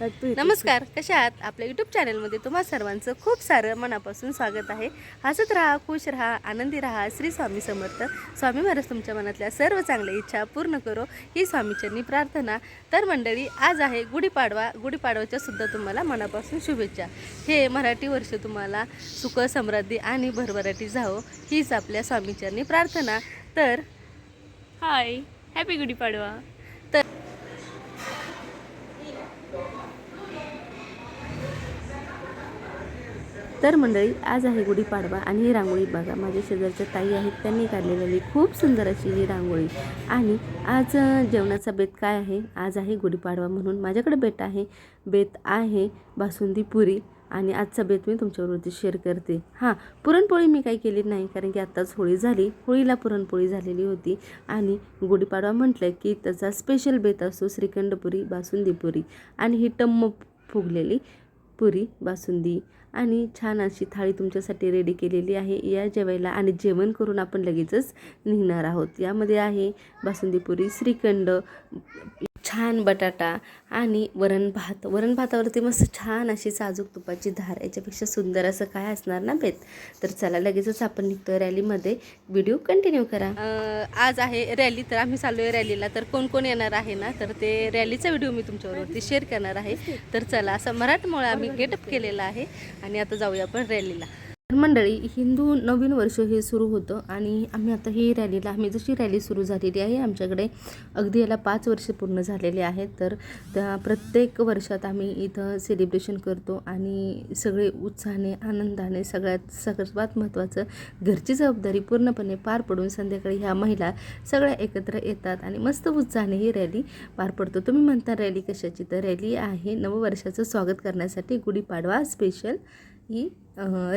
नमस्कार कशा आहात? आपल्या यूट्यूब चॅनलमध्ये तुम्हा सर्वांचं खूप सारं मनापासून स्वागत आहे. हसत राहा खुश राहा आनंदी राहा श्री स्वामी समर्थ. स्वामी महाराज तुमच्या मनातल्या सर्व चांगल्या इच्छा पूर्ण करो. ही स्वामीचरणी प्रार्थना. तर मंडळी आज आहे गुढीपाडवा. गुढीपाडव्याच्या सुद्धा तुम्हाला मनापासून शुभेच्छा. हे मराठी वर्ष तुम्हाला सुख समृद्धी आणि भरभराटी जावो. हीच आपल्या स्वामीचरणी प्रार्थना. तर हाय हॅपी गुढीपाडवा. तर तर मंडळी आज आहे गुढीपाडवा आणि ही रांगोळी बघा माझ्या शेजारच्या ताई आहेत त्यांनी काढलेली खूप सुंदर अशी ही रांगोळी. आणि आज जेवणाचा बेत काय आहे? आज आहे गुढीपाडवा म्हणून माझ्याकडे बेत आहे. बेत आहे बासुंदी पुरी आणि आजचा बेत मी तुमच्यावरती शेअर करते. हां पुरणपोळी मी काही केली नाही कारण की आत्ताच होळी झाली. होळीला पुरणपोळी झालेली होती. आणि गुढीपाडवा म्हटलं की त्याचा स्पेशल बेत असतो श्रीखंडपुरी बासुंदीपुरी आणि ही टम्म फुगलेली. पुरी बासुंदी आणि छान अशी थाळी तुमच्यासाठी रेडी केलेली आहे. या जेवायला आणि जेवण करून आपण लगेचच निघणार आहोत. यामध्ये आहे बासुंदी पुरी श्रीखंड छान बटाटा आणि वरण भात. वरण भातावरती मस्त छान अशी साजूक तुपाची धार याच्यापेक्षा सुंदर असं काय असणार ना बेत? तर चला लगेचच आपण निघतो रॅलीमध्ये. व्हिडिओ कंटिन्यू करा. आज आहे रॅली तर आम्ही चाललो आहे रॅलीला. तर कोण कोण येणार आहे ना तर ते रॅलीचा व्हिडिओ मी तुमच्यावरती शेअर करणार आहे. तर चला असं मराठमोळा आम्ही गेटअप केलेला आहे आणि आता जाऊया आपण रॅलीला. मंडळी हिंदू नवीन वर्ष हे सुरू होतं आणि आम्ही आता ही रॅलीला आम्ही जशी रॅली सुरू झालेली आहे आमच्याकडे अगदी याला पाच वर्ष पूर्ण झालेले आहेत. तर त्या प्रत्येक वर्षात आम्ही इथं सेलिब्रेशन करतो आणि सगळे उत्साहाने आनंदाने सगळ्यात सर्वात महत्त्वाचं घरची जबाबदारी पूर्णपणे पार पडून संध्याकाळी ह्या महिला सगळ्या एकत्र येतात आणि मस्त उत्साहाने ही रॅली पार पडतो. तुम्ही म्हणता रॅली कशाची? तर रॅली आहे नववर्षाचं स्वागत करण्यासाठी गुढीपाडवा स्पेशल ही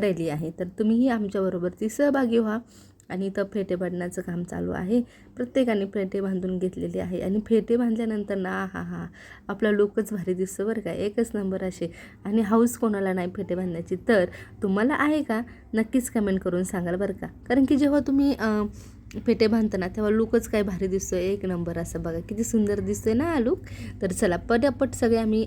रॅली आहे. तर तुम्हीही आमच्याबरोबर ती सहभागी व्हा आणि इथं फेटे बांधण्याचं काम चालू आहे. प्रत्येकाने फेटे बांधून घेतलेले आहे आणि फेटे बांधल्यानंतर ना हा हा आपला लोकच भारी दिसतो बरं का. एकच नंबर असे. आणि हाऊस कोणाला नाही फेटे बांधण्याची? तर तुम्हाला आहे का? नक्कीच कमेंट करून सांगाल बरं का. कारण की जेव्हा तुम्ही फेटे बांधताना तेव्हा लुकच काय भारी दिसतो आहे एक नंबर असं बघा किती सुंदर दिसतोय ना लुक तर चला पटापट सगळे आम्ही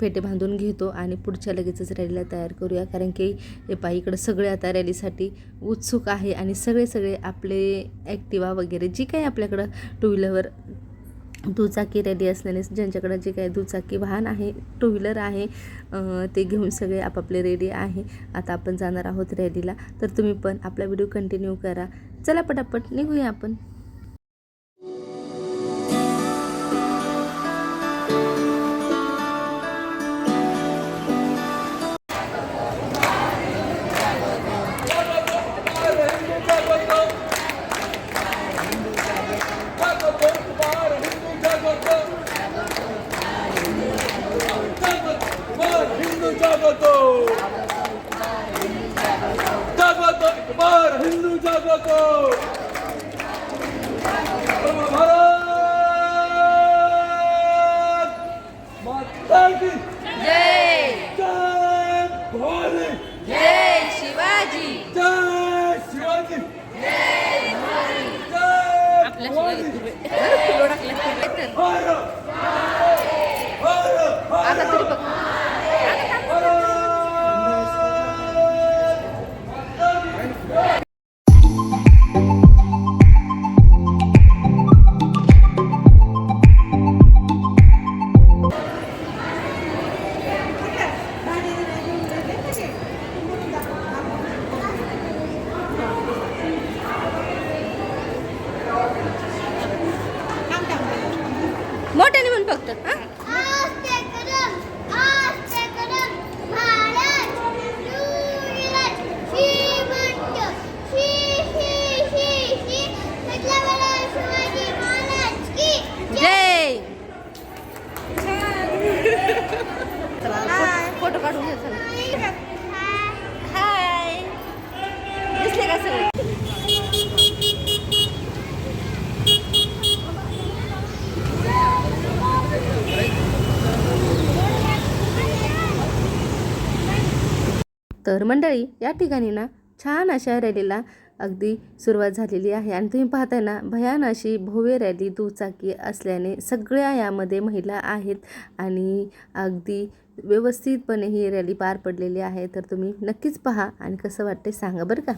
फेटे बांधून घेतो आणि पुढच्या लगेचच रॅलीला तयार करूया. कारण की हे इकडं सगळे आता रॅलीसाठी उत्सुक आहे आणि सगळे सगळे आपले ॲक्टिवा वगैरे जी काही आपल्याकडं टू व्हीलरवर दुचाकी रेडी असल्याने ज्यांच्याकडं जे काही दुचाकी वाहन आहे टू व्हीलर आहे ते घेऊन सगळे आपापले रेडी आहे. आता आपण जाणार आहोत रॅलीला तर तुम्ही पण आपला व्हिडिओ कंटिन्यू करा. चला पटापट निघूया आपण. हिंदू फोटो काढून घ्या चला. हाय दिसले का सगळे तर मंडळी या ठिकाणी ना छान अशा रॅलीला अगदी सुरुवात झालेली आहे. आणि तुम्ही पाहताय ना भयान अशी भव्य रॅली दुचाकी असल्याने सगळ्या यामध्ये महिला आहेत आणि अगदी व्यवस्थितपणे ही रॅली पार पडलेली आहे. तर तुम्ही नक्कीच पहा आणि कसं वाटते सांगा बरं का?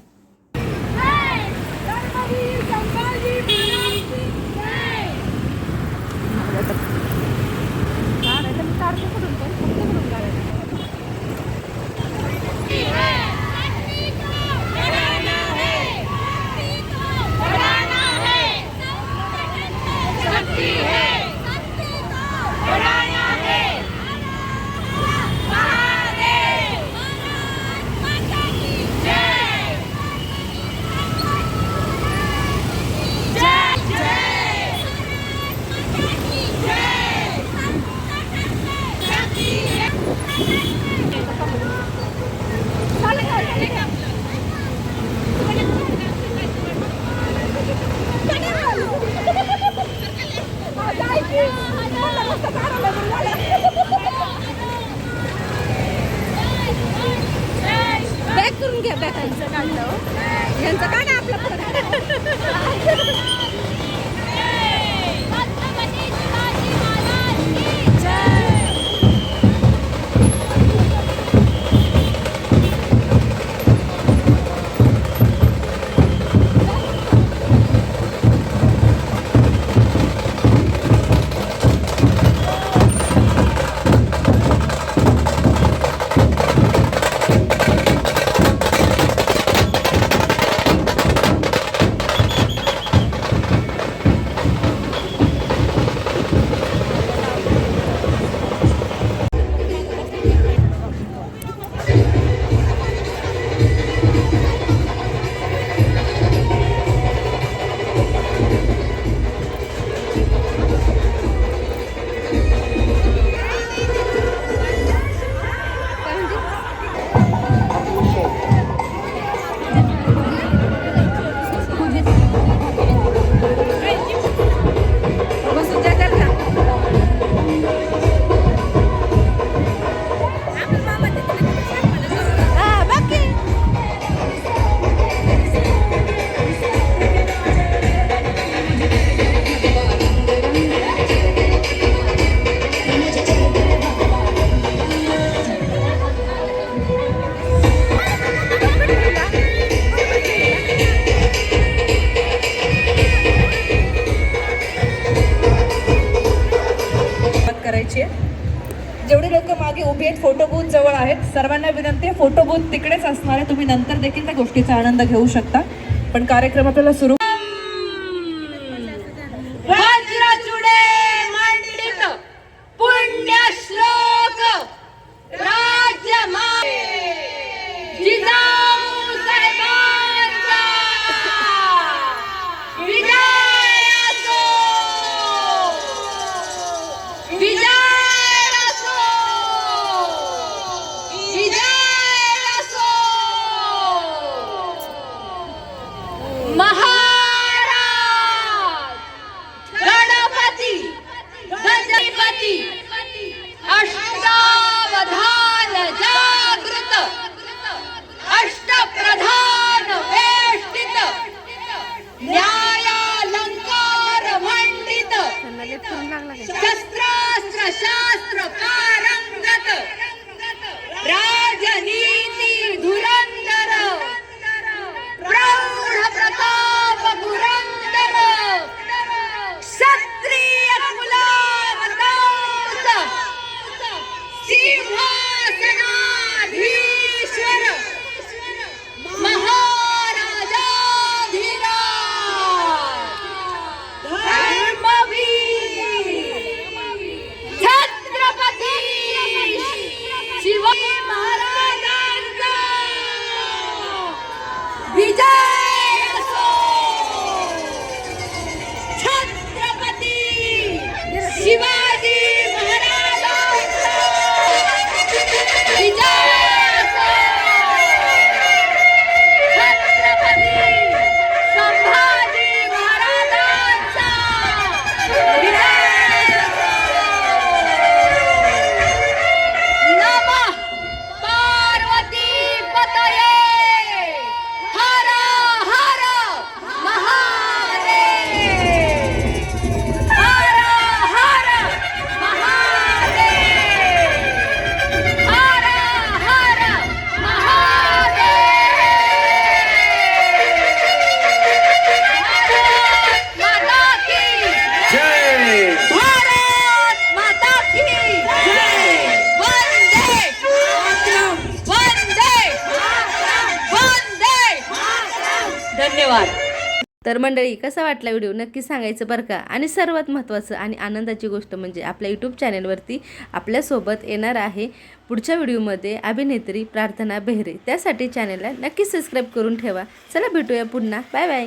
आहेत फोटो बूथ जवळ आहेत. सर्वांना विनंती आहे फोटो बूथ तिकडेच असणार आहे. तुम्ही नंतर देखील त्या गोष्टीचा आनंद घेऊ शकता. पण कार्यक्रम आपल्याला सुरू शस्त्रास्त्र शास्त्र पारंगत. तर मंडळी कसा वाटला व्हिडिओ? नक्की सांगायचं बरं का? आणि सर्वात महत्त्वाचं आणि आनंदाची गोष्ट म्हणजे आपल्या यूट्यूब चॅनेलवरती आपल्यासोबत येणार आहे पुढच्या व्हिडिओमध्ये अभिनेत्री प्रार्थना बेहरे. त्यासाठी चॅनेलला नक्की सबस्क्राईब करून ठेवा. चला भेटूया पुन्हा. Bye bye